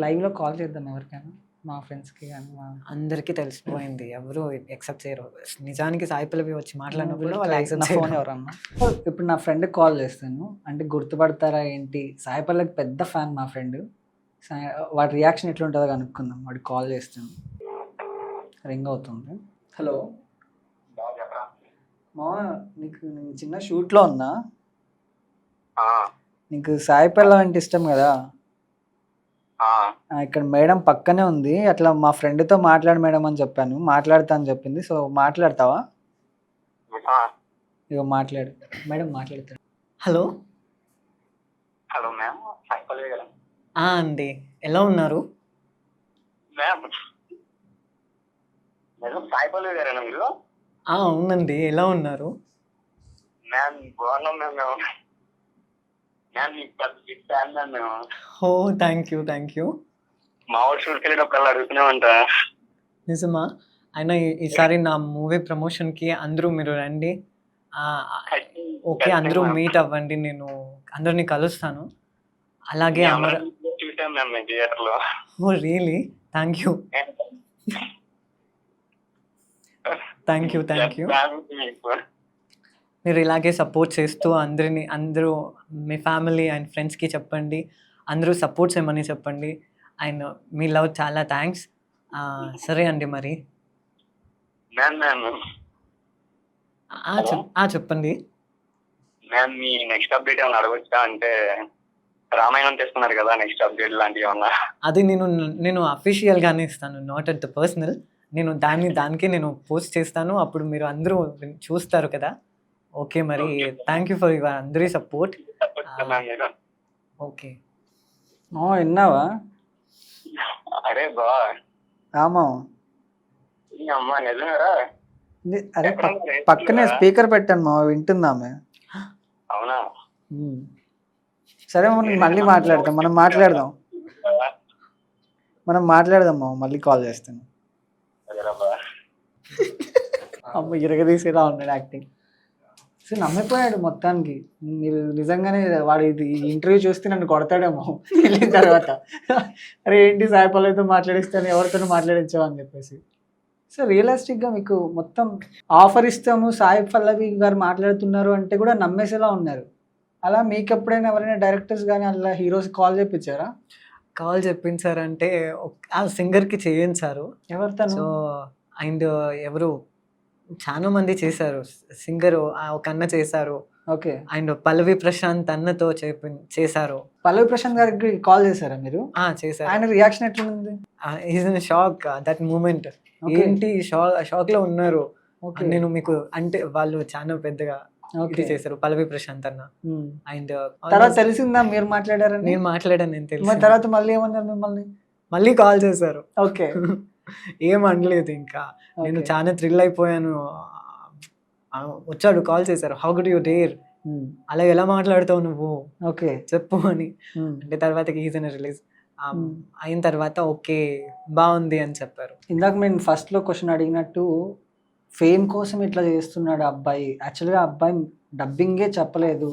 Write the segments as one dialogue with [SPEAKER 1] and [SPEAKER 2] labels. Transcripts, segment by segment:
[SPEAKER 1] లైవ్లో కాల్ చేద్దాం ఎవరికైనా మా ఫ్రెండ్స్కి కానీ మా
[SPEAKER 2] అందరికీ తెలిసిపోయింది. ఎవరు యాక్సెప్ట్ చేయరు. నిజానికి సాయి పల్లవి వచ్చి మాట్లాడినప్పుడు వాళ్ళు యాక్సెప్ట్
[SPEAKER 1] ఫోన్ ఎవరన్నా ఇప్పుడు నా ఫ్రెండ్కి కాల్ చేస్తాను. అంటే గుర్తుపడతారా ఏంటి? సాయి పెద్ద ఫ్యాన్ మా ఫ్రెండ్. వాడి రియాక్షన్ ఎట్లుంటుందో కనుక్కుందాం. వాడు కాల్ చేస్తాను. రింగ్ అవుతుంది. హలో. మా నీకు నేను చిన్న షూట్లో ఉన్నా.
[SPEAKER 3] ఆ,
[SPEAKER 1] నీకు సాయి పల్లవి అంటే ఇష్టం కదా? ఇక్కడ మేడం పక్కనే ఉంది. అట్లా మా ఫ్రెండ్తో మాట్లాడు మేడం అని చెప్పాను. మాట్లాడతా అని చెప్పింది. సో మాట్లాడతావా. ఇక మాట్లాడు. మేడం మాట్లాడతాడు.
[SPEAKER 2] హలో?
[SPEAKER 3] Hello ma'am. గారు
[SPEAKER 2] ఆ అండి. ఎలా ఉన్నారు?
[SPEAKER 3] మ్యామ్. మేడం గారేనా మీరు?
[SPEAKER 2] ఆ అవునండి ఎలా ఉన్నారు?
[SPEAKER 3] మ్యామ్ బాగున్నాం మ్యామ్ మేము. మ్యామ్ మీకు పెద్ద బిగ్ ఫ్యాన్ మ్యామ్ మేము.
[SPEAKER 2] Oh thank you thank you
[SPEAKER 3] అడుగుతున్నామంట
[SPEAKER 2] నిజమా? అయినా ఈసారి నా మూవీ ప్రమోషన్కి అందరూ మీరు రండి. ఓకే అందరూ మీట్ అవ్వండి నేను అందరినీ కలుస్తాను. అలాగే అమర
[SPEAKER 3] చూసాం మ్యామ్ మేము థియేటర్లో.
[SPEAKER 2] ఓ really? Thank you. Thank you thank you. మీరు ఇలాగే సపోర్ట్ చేస్తూ అందరిని అందరూ మీ ఫ్యామిలీ అండ్ ఫ్రెండ్స్కి చెప్పండి. అందరూ సపోర్ట్ చేయమని చెప్పండి? అండ్ మీ లవ్ చాలా థ్యాంక్స్. సరే అండి మరి. చెప్పండి.
[SPEAKER 3] మ్యామ్ మీ నెక్స్ట్ అప్డేట్ ఏమైనా అడగొచ్చా? అంటే రామాయణం చేస్తున్నారు కదా నెక్స్ట్ అప్డేట్ లాంటివి ఏమన్నా?
[SPEAKER 2] అది నేను నేను అఫీషియల్గానే ఇస్తాను నాట్ అట్ ద పర్సనల్ నేను దాన్ని దానికి నేను పోస్ట్ చేస్తాను. అప్పుడు మీరు అందరూ చూస్తారు కదా. ఓకే మరి. థ్యాంక్ యూ ఫర్ యువర్ అందరి సపోర్ట్ ఓకే.
[SPEAKER 1] విన్నావా?
[SPEAKER 3] అరే బా.
[SPEAKER 1] ఆమా
[SPEAKER 3] ఈ అమ్మ నిజమేరా
[SPEAKER 1] అరే పక్- పక్కనే స్పీకర్ పెట్టాను మా వింటుందామె.
[SPEAKER 3] అవునా.
[SPEAKER 1] సరే మనం మళ్ళీ మాట్లాడదాం. మనం మాట్లాడదాం. మనం మాట్లాడదాం మామ మళ్ళీ కాల్ చేస్తాను. అమ్మ ఇరగదీసేలా ఉన్నాడు యాక్టింగ్. సో నమ్మిపోయాడు మొత్తానికి. మీరు నిజంగానే వాడు ఇది ఇంటర్వ్యూ చూస్తే నన్ను కొడతాడేమో వెళ్ళిన తర్వాత. అరే ఏంటి సాయి పల్లవితో మాట్లాడిస్తాను ఎవరితోనూ మాట్లాడించావు అని చెప్పేసి. సో రియలిస్టిక్గా మీకు మొత్తం ఆఫర్ ఇస్తాము సాయి పల్లవి గారు మాట్లాడుతున్నారు అంటే కూడా నమ్మేసేలా ఉన్నారు. అలా మీకు ఎప్పుడైనా ఎవరైనా డైరెక్టర్స్ కానీ అలా హీరోస్ కాల్ చేయించారా
[SPEAKER 2] కాల్ చెప్పించారంటే ఆ సింగర్కి చేయించారు.
[SPEAKER 1] ఎవరితోనూ?
[SPEAKER 2] సో అండ్ ఎవరు చాలా మంది చేశారు. సింగర్ ఒక అన్న చేశారు.
[SPEAKER 1] ఓకే.
[SPEAKER 2] అండ్ పల్లవి ప్రశాంత్ అన్నతో చెప్పి చేశారు.
[SPEAKER 1] పల్లవి ప్రశాంత్ గారికి కాల్ చేశారా మీరు?
[SPEAKER 2] చేశారు.
[SPEAKER 1] ఆయన రియాక్షన్ ఎట్లుంది?
[SPEAKER 2] Is in shock that moment. ఏంటి షాక్ షాక్లో ఉన్నారు? నేను మీకు అంటే వాళ్ళు చాలా పెద్దగా చేశారు పల్లవి ప్రశాంత్ అన్న.
[SPEAKER 1] ఉమ్.
[SPEAKER 2] అండ్
[SPEAKER 1] తర్వాత తెలిసిందా మీరు మాట్లాడారని?
[SPEAKER 2] నేను మాట్లాడాను నేను తెలుసు
[SPEAKER 1] తర్వాత మళ్ళీ ఏమన్నారు మిమ్మల్ని?
[SPEAKER 2] మళ్ళీ కాల్ చేశారు.
[SPEAKER 1] ఓకే.
[SPEAKER 2] ఏం అనలేదు ఇంకా. నేను చాలా థ్రిల్ అయిపోయాను. వచ్చాడు కాల్ చేశారు. How good you dare. అలా ఎలా మాట్లాడతావు నువ్వు?
[SPEAKER 1] ఓకే.
[SPEAKER 2] చెప్పు అని. అంటే తర్వాత ఈజీని రిలీజ్. అయిన తర్వాత ఓకే బాగుంది అని చెప్పారు.
[SPEAKER 1] ఇందాక నేను ఫస్ట్లో క్వశ్చన్ అడిగినట్టు ఫేమ్ కోసం ఇట్లా చేస్తున్నాడు అబ్బాయి. యాక్చువల్గా అబ్బాయి డబ్బింగే చెప్పలేదు.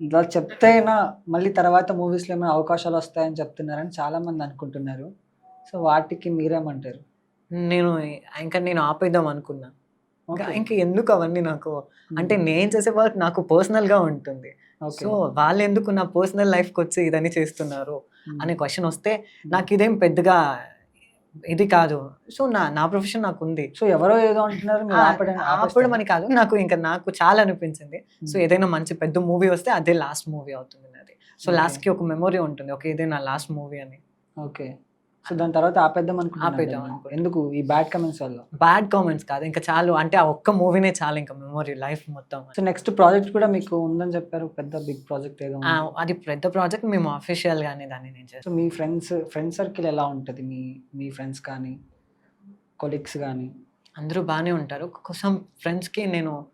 [SPEAKER 1] ఇలా చెప్తేనా మళ్ళీ తర్వాత మూవీస్లో ఏమైనా అవకాశాలు వస్తాయని చెప్తున్నారని చాలా మంది అనుకుంటున్నారు. సో వాటికి మీరేమంటారు?
[SPEAKER 2] నేను ఇంకా నేను ఆపేద్దాం అనుకున్నా. ఇంకా ఎందుకు అవన్నీ నాకు? అంటే నేను చేసే వర్క్ నాకు personal గా ఉంటుంది సో వాళ్ళు ఎందుకు నా పర్సనల్ లైఫ్కి వచ్చి ఇదని చేస్తున్నారు? అనే క్వశ్చన్ వస్తే నాకు ఇదేం పెద్దగా ఇది కాదు. సో నా నా ప్రొఫెషన్ నాకు ఉంది
[SPEAKER 1] సో ఎవరో ఏదో అంటున్నారు ఆపడం-?
[SPEAKER 2] అని కాదు. నాకు ఇంకా నాకు చాలా అనిపించింది సో ఏదైనా మంచి పెద్ద మూవీ వస్తే అదే లాస్ట్ మూవీ అవుతుంది నాది. So
[SPEAKER 1] Okay.
[SPEAKER 2] లాస్ట్కి ఒక మెమొరీ ఉంటుంది. ఓకే ఇదే నా లాస్ట్ మూవీ అని.
[SPEAKER 1] ఓకే. సో దాని తర్వాత ఆపేద్దాం అనుకుంటున్నాను
[SPEAKER 2] ఆపేద్దాం. అనుకుంటున్నా.
[SPEAKER 1] ఎందుకు? ఈ బ్యాడ్ కమెంట్స్ వల్ల?
[SPEAKER 2] బ్యాడ్ కామెంట్స్ కాదు. ఇంకా చాలు. అంటే ఆ ఒక్క మూవీనే చాలు ఇంకా మెమొరీ లైఫ్ మొత్తం.
[SPEAKER 1] సో నెక్స్ట్ ప్రాజెక్ట్ కూడా మీకు ఉందని చెప్పారు. పెద్ద బిగ్ ప్రాజెక్ట్ ఏదో
[SPEAKER 2] ఆ. అది పెద్ద ప్రాజెక్ట్ మేము అఫీషియల్ గానే దాన్ని నేను చేస్తాను.
[SPEAKER 1] సో మీ ఫ్రెండ్స్ ఫ్రెండ్ సర్కిల్ ఎలా ఉంటుంది? మీ మీ ఫ్రెండ్స్ కానీ కొలీగ్స్ కానీ?
[SPEAKER 2] అందరూ బాగానే ఉంటారు. సమ్ ఫ్రెండ్స్కి నేను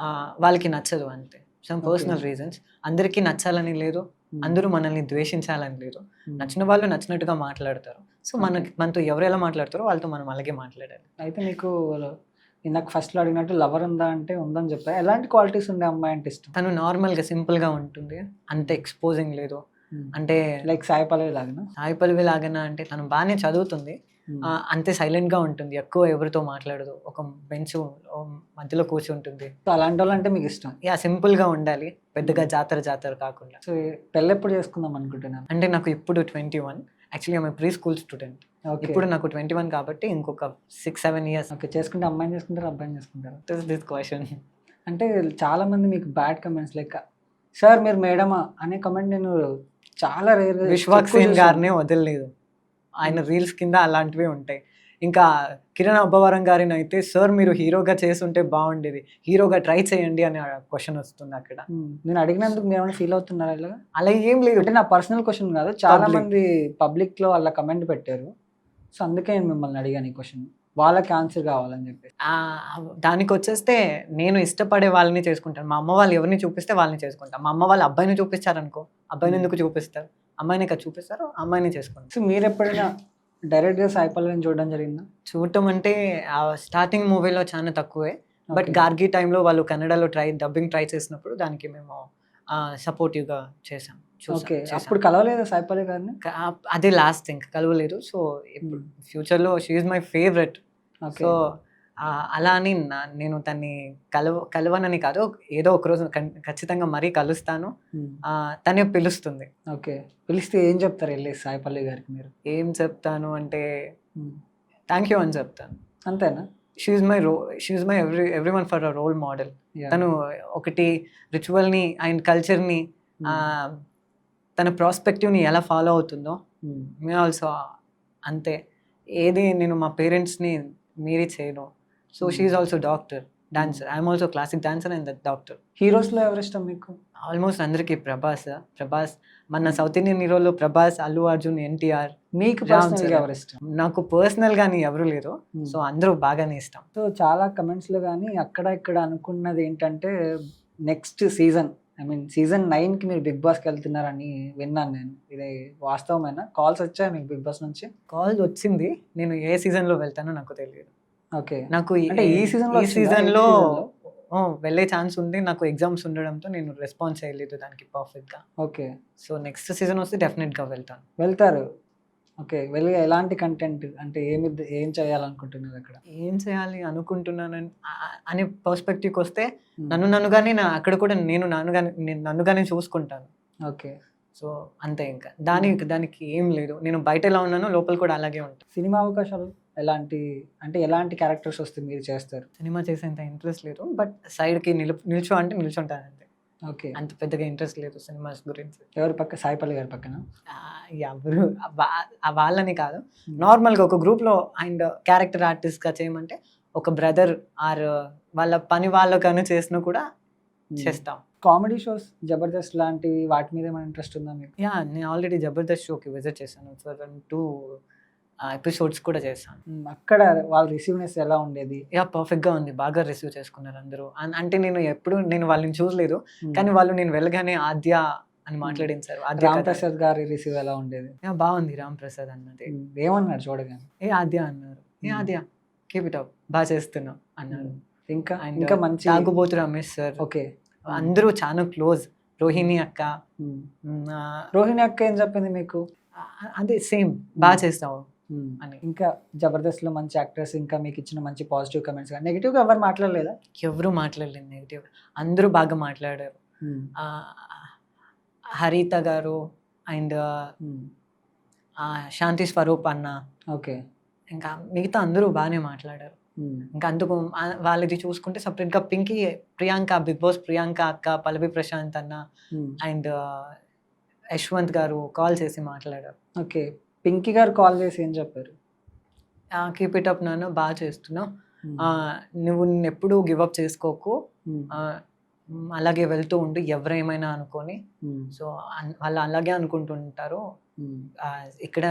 [SPEAKER 2] ఆ, వాళ్ళకి నచ్చదు అంతే. సమ్ పర్సనల్ రీజన్స్ అందరికీ నచ్చాలని లేదు. అందరూ మనల్ని ద్వేషించాలని లేదు. నచ్చిన వాళ్ళు నచ్చినట్టుగా మాట్లాడతారు. సో మనకి మనతో ఎవరు ఎలా మాట్లాడతారో వాళ్ళతో మనం అలాగే మాట్లాడాలి.
[SPEAKER 1] అయితే మీకు ఇందాక ఫస్ట్లో అడిగినట్టు లవర్ ఉందా అంటే ఉందని చెప్పారు. ఎలాంటి క్వాలిటీస్ ఉండే అమ్మాయి అంటే ఇష్టం?
[SPEAKER 2] తను నార్మల్గా సింపుల్గా ఉంటుంది. అంత ఎక్స్పోజింగ్ లేదు. అంటే
[SPEAKER 1] లైక్ సాయి పల్లవి లాగా
[SPEAKER 2] సాయి పల్లవి లాగనా అంటే తను బాగానే చదువుతుంది. అంతే silent గా ఉంటుంది. ఎక్కువ ఎవరితో మాట్లాడదు. ఒక బెంచ్ మధ్యలో కూర్చుంటుంది
[SPEAKER 1] సో అలాంటి వాళ్ళు అంటే మీకు ఇష్టం?
[SPEAKER 2] యా సింపుల్గా ఉండాలి. పెద్దగా జాతర జాతర కాకుండా.
[SPEAKER 1] సో పెళ్ళి ఎప్పుడు చేసుకుందాం అనుకుంటున్నాను
[SPEAKER 2] అంటే నాకు ఇప్పుడు ట్వంటీ వన్. యాక్చువల్లీ ఆమె ప్రీ స్కూల్ స్టూడెంట్. ఇప్పుడు నాకు ట్వంటీ వన్ కాబట్టి ఇంకొక సిక్స్ సెవెన్ ఇయర్స్.
[SPEAKER 1] ఓకే చేసుకుంటే అమ్మాయిని చేసుకుంటారు అబ్బాయిని చేసుకుంటారు?
[SPEAKER 2] దిస్ క్వశ్చన్
[SPEAKER 1] అంటే చాలా మంది మీకు బ్యాడ్ కమెంట్స్ లైక్ సార్ మీరు మేడమా? అనే కమెంట్ నేను చాలా రేర్
[SPEAKER 2] విశ్వాక్ సేన్ గారినే వదలలేదు. ఆయన రీల్స్ కింద అలాంటివి ఉంటాయి. ఇంకా కిరణ్ అబ్బవరం గారిని అయితే సార్ మీరు హీరోగా చేస్తుంటే బాగుండేది. హీరోగా ట్రై చేయండి అనే క్వశ్చన్ వస్తుంది అక్కడ.
[SPEAKER 1] నేను అడిగినందుకు మీరు ఏమైనా ఫీల్ అవుతున్నారా ఇలా
[SPEAKER 2] అలా ఏం లేదు.
[SPEAKER 1] అంటే నా పర్సనల్ క్వశ్చన్ కాదు. చాలా. మంది పబ్లిక్లో వాళ్ళ కమెంట్ పెట్టారు. సో అందుకే నేను మిమ్మల్ని అడిగాను ఈ క్వశ్చన్. వాళ్ళకి ఆన్సర్ కావాలని చెప్పి
[SPEAKER 2] దానికి వచ్చేస్తే నేను ఇష్టపడే వాళ్ళని చేసుకుంటాను. మా అమ్మ వాళ్ళు ఎవరిని చూపిస్తే వాళ్ళని చేసుకుంటాను. మా అమ్మ వాళ్ళు అబ్బాయిని చూపిస్తారనుకో. అబ్బాయిని ఎందుకు చూపిస్తారు? అమ్మాయిని ఇక్కడ చూపిస్తారు అమ్మాయిని చేసుకుంటారు
[SPEAKER 1] సో మీరు ఎప్పుడైనా డైరెక్ట్గా సాయి పల్లవిని చూడడం జరిగిందా?
[SPEAKER 2] చూడటం అంటే స్టార్టింగ్ మూవీలో చాలా తక్కువే. బట్. గార్గి టైంలో వాళ్ళు కన్నడలో ట్రై డబ్బింగ్ ట్రై చేసినప్పుడు దానికి మేము సపోర్టివ్గా చేసాం
[SPEAKER 1] ఓకే. అప్పుడు కలవలేదు సాయి పల్లవి గారిని
[SPEAKER 2] అదే లాస్ట్ థింగ్ కలవలేదు. సో ఇప్పుడు ఫ్యూచర్లో షీఈ్ మై ఫేవరెట్ సో అలా అని నేను తన్ని కలవ కలవనని కాదు ఏదో ఒక రోజు కన్- ఖచ్చితంగా మరీ కలుస్తాను. తనే పిలుస్తుంది.
[SPEAKER 1] ఓకే. పిలిస్తే ఏం చెప్తారు వెళ్ళి సాయి పల్లవి గారికి మీరు?
[SPEAKER 2] ఏం చెప్తాను అంటే. థ్యాంక్ యూ అని చెప్తాను.
[SPEAKER 1] అంతేనా?
[SPEAKER 2] షీఈ్ మై రో she my every everyone for a role model. తను ఒకటి రిచువల్ని అండ్ కల్చర్ని. తన ప్రాస్పెక్టివ్ని ఎలా ఫాలో అవుతుందో. మే ఆల్సో అంతే. ఏది నేను మా పేరెంట్స్ని మీరి చేయను. So
[SPEAKER 1] Hmm.
[SPEAKER 2] She also doctor dancer I'm also classic dancer and doctor
[SPEAKER 1] హీరోస్లో ఎవరు ఇష్టం మీకు?
[SPEAKER 2] ఆల్మోస్ట్ అందరికీ ప్రభాస్ ప్రభాస్. మన సౌత్ ఇండియన్ హీరోలో ప్రభాస్ అల్లు అర్జున్ ఎన్టీఆర్
[SPEAKER 1] మీకు. ఎవరు ఇష్టం
[SPEAKER 2] నాకు పర్సనల్ గానీ ఎవరు లేరు.
[SPEAKER 1] Hmm.
[SPEAKER 2] సో అందరూ బాగానే ఇష్టం.
[SPEAKER 1] సో చాలా కమెంట్స్లో కానీ అక్కడ ఇక్కడ అనుకున్నది ఏంటంటే next season I mean season నైన్కి మీరు బిగ్ బాస్కి వెళ్తున్నారని విన్నాను నేను. ఇది వాస్తవమేనా? కాల్స్ వచ్చాయి మీకు బిగ్ బాస్ నుంచి?
[SPEAKER 2] కాల్ వచ్చింది. నేను ఏ సీజన్లో వెళ్తానో నాకు తెలియదు.
[SPEAKER 1] ఓకే.
[SPEAKER 2] నాకు ఈ-
[SPEAKER 1] అంటే ఈ?
[SPEAKER 2] సీజన్లో వెళ్ళే ఛాన్స్ ఉంది. నాకు ఎగ్జామ్స్ ఉండడంతో నేను రెస్పాన్స్ చేయలేదు దానికి పర్ఫెక్ట్గా.
[SPEAKER 1] ఓకే.
[SPEAKER 2] సో నెక్స్ట్ సీజన్ వస్తే డెఫినెట్గా వెళ్తాను.
[SPEAKER 1] వెళ్తారు. ఓకే. వెళ్ళి ఎలాంటి కంటెంట్ అంటే ఏమి ఏం చేయాలనుకుంటున్నారు అక్కడ?
[SPEAKER 2] ఏం చేయాలి అనుకుంటున్నానని ఆ- అనే పర్స్పెక్టివ్కి వస్తే. నన్ను నన్నుగానే నా అక్కడ కూడా నేను నన్నుగానే నేను నన్నుగానే చూసుకుంటాను.
[SPEAKER 1] ఓకే.
[SPEAKER 2] సో అంతే ఇంకా. దానికి దానికి ఏం లేదు. నేను బయట ఎలా ఉన్నానో లోపల కూడా అలాగే ఉంటాను
[SPEAKER 1] సినిమా అవకాశాలు? ఎలాంటి అంటే ఎలాంటి క్యారెక్టర్స్ వస్తే మీరు చేస్తారు?
[SPEAKER 2] సినిమా చేసేంత ఇంట్రెస్ట్ లేదు బట్ సైడ్కి నిలు నిల్చో అంటే నిల్చుంటాను అంతే.
[SPEAKER 1] ఓకే.
[SPEAKER 2] అంత పెద్దగా ఇంట్రెస్ట్ లేదు సినిమాస్ గురించి.
[SPEAKER 1] ఎవరి పక్క? సాయిపల్లి గారి పక్కన?
[SPEAKER 2] ఎవరు? వాళ్ళని కాదు. నార్మల్గా ఒక గ్రూప్లో అండ్ క్యారెక్టర్ ఆర్టిస్ట్గా చేయమంటే ఒక బ్రదర్ ఆర్ వాళ్ళ పని వాళ్ళకను చేసినా కూడా చేస్తాం.
[SPEAKER 1] కామెడీ షోస్ జబర్దస్త్ లాంటివి వాటి మీద ఏమైనా ఇంట్రెస్ట్ ఉందా మీకు?
[SPEAKER 2] యా నేను ఆల్రెడీ జబర్దస్త్ షోకి విజిట్ చేశాను. ఫర్ టూ ఎపిసోడ్స్ కూడా చేశాను.
[SPEAKER 1] మ్మ్. అక్కడ వాళ్ళ రిసీవ్నెస్ ఎలా ఉండేది?
[SPEAKER 2] యా పర్ఫెక్ట్గా ఉంది. బాగా రిసీవ్ చేసుకున్నారు అందరూ. అంటే నేను ఎప్పుడు నేను వాళ్ళని చూడలేదు. కానీ వాళ్ళు నేను వెళ్ళగానే ఆద్య అని మాట్లాడించారు.
[SPEAKER 1] రామ్. ప్రసాద్ గారి రిసీవ్ ఎలా ఉండేది?
[SPEAKER 2] యా, బాగుంది రామ్ ప్రసాద్ అన్నది.
[SPEAKER 1] మ్మ్. ఏమన్నాడు చూడగానే?
[SPEAKER 2] ఏ ఆద్య అన్నారు. ఏ. ఆద్య కీప్ ఇట్ అప్ బాగా చేస్తున్నావు అన్నారు
[SPEAKER 1] ఇంకా? ఇంకా మంచి
[SPEAKER 2] తాగుబోతు రమేష్ సార్.
[SPEAKER 1] ఓకే.
[SPEAKER 2] అందరూ చాలా క్లోజ్ రోహిణి అక్క.
[SPEAKER 1] రోహిణి అక్క ఏం చెప్పింది మీకు?
[SPEAKER 2] అదే సేమ్ బాగా చేస్తావు. అని.
[SPEAKER 1] ఇంకా జబర్దస్త్లో మంచి యాక్టర్స్ ఇంకా మీకు ఇచ్చిన మంచి పాజిటివ్ కమెంట్స్ నెగిటివ్గా ఎవరు మాట్లాడలేదా?
[SPEAKER 2] ఎవరు మాట్లాడలేదు నెగిటివ్. అందరూ బాగా మాట్లాడారు. ఆ, హరిత గారు అండ్
[SPEAKER 1] మ్మ్.
[SPEAKER 2] శాంతి స్వరూప్ అన్న.
[SPEAKER 1] ఓకే.
[SPEAKER 2] ఇంకా మిగతా అందరూ బాగానే మాట్లాడారు. ఇంకా అందుకు వాళ్ళది చూసుకుంటే సపరేట్గా పింకీ ప్రియాంక బిగ్ బాస్ ప్రియాంక అక్క పల్లవి ప్రశాంత్ అన్న. అండ్ యశ్వంత్ గారు కాల్ చేసి మాట్లాడారు.
[SPEAKER 1] ఓకే. పింకీ గారు కాల్ చేసి ఏం చెప్పారు?
[SPEAKER 2] కీప్ ఇట్ అప్ నాన్న బాగా చేస్తున్నావు. ఆ, నువ్వు ఎప్పుడు గివ్ అప్ చేసుకోకు. మ్, అలాగే వెళ్తూ ఉండు ఎవరేమైనా అనుకొని.
[SPEAKER 1] మ్మ్.
[SPEAKER 2] సో వాళ్ళు అలాగే అనుకుంటుంటారు. ఇక్కడ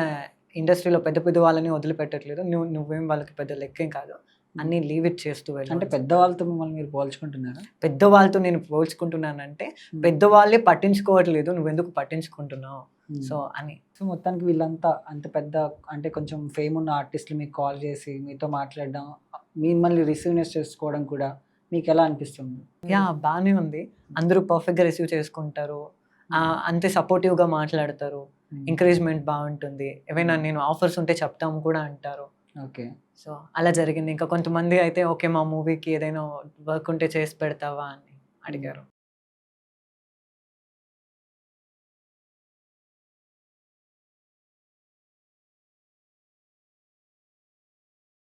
[SPEAKER 2] ఇండస్ట్రీలో పెద్ద పెద్ద వాళ్ళని వదిలిపెట్టట్లేదు. నువ్వు నువ్వేం వాళ్ళకి పెద్ద లెక్కేం కాదు. అన్ని లీవ్ ఇట్ చేస్తూ వెళ్ళు.
[SPEAKER 1] అంటే పెద్దవాళ్ళతో మిమ్మల్ని మీరు పోల్చుకుంటున్నారా?
[SPEAKER 2] పెద్ద వాళ్ళతో నేను పోల్చుకుంటున్నానంటే పెద్దవాళ్ళే పట్టించుకోవట్లేదు. నువ్వెందుకు పట్టించుకుంటున్నావు. సో అని.
[SPEAKER 1] సో మొత్తానికి వీళ్ళంతా అంత పెద్ద అంటే కొంచెం ఫేమ్ ఉన్న ఆర్టిస్టులు మీకు కాల్ చేసి మీతో మాట్లాడడం మిమ్మల్ని రిసీవ్నెస్ చేసుకోవడం కూడా మీకు ఎలా అనిపిస్తుంది?
[SPEAKER 2] యా బాగానే ఉంది. అందరూ పర్ఫెక్ట్గా రిసీవ్ చేసుకుంటారు. ఆ, అంతే సపోర్టివ్గా మాట్లాడతారు. ఎంకరేజ్మెంట్ బాగుంటుంది. ఏవైనా నేను ఆఫర్స్ ఉంటే చెప్తాము కూడా అంటారు.
[SPEAKER 1] ఓకే.
[SPEAKER 2] సో అలా జరిగింది. ఇంకా కొంతమంది అయితే ఓకే మా మూవీకి ఏదైనా వర్క్ ఉంటే చేసి పెడతావా? అని అడిగారు.